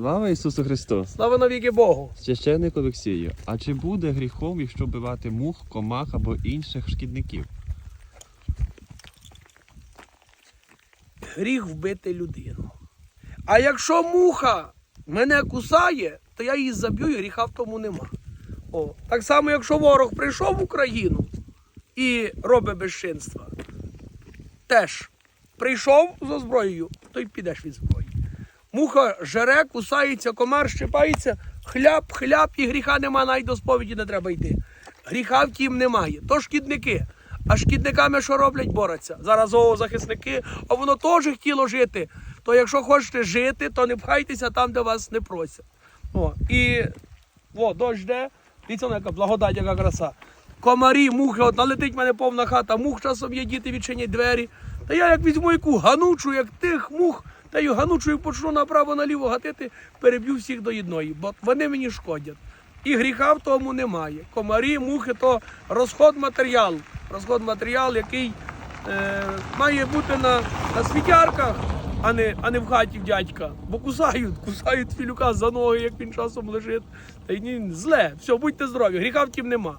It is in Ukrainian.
Слава Ісусу Христу! Слава навіки Богу! Священник Олексію, а чи буде гріхом, якщо вбивати мух, комах або інших шкідників? Гріх вбити людину. А якщо муха мене кусає, то я її заб'ю і гріха в тому нема. О, так само, якщо ворог прийшов в Україну і робить безчинства, теж прийшов зі зброєю, то й підеш від зброї. Муха жере, кусається, комар щипається, хляб, хляб, і гріха нема, навіть до сповіді не треба йти. Гріха втім немає. То шкідники. А шкідниками що роблять? Борються. Зараз зоозахисники, а воно теж хотіло жити. То якщо хочете жити, то не пхайтеся там, де вас не просять. О, і о, дощ йде, дивіться, яка благодать, яка краса. Комарі, мухи, от налетить в мене повна хата, мух часом є, діти відчинять двері. Та я як візьму яку ганучу, як тих мух, та й ганучою почну направо-наліво гатити, переб'ю всіх до єдної, бо вони мені шкодять. І гріха в тому немає. Комарі, мухи то розход матеріалу. Розход матеріалу, який е, має бути на, на світярках, а не, а не в хаті в дядька. Бо кусають, кусають філюка за ноги, як він часом лежить. Та й ні, зле. Все, будьте здорові, гріха втім нема.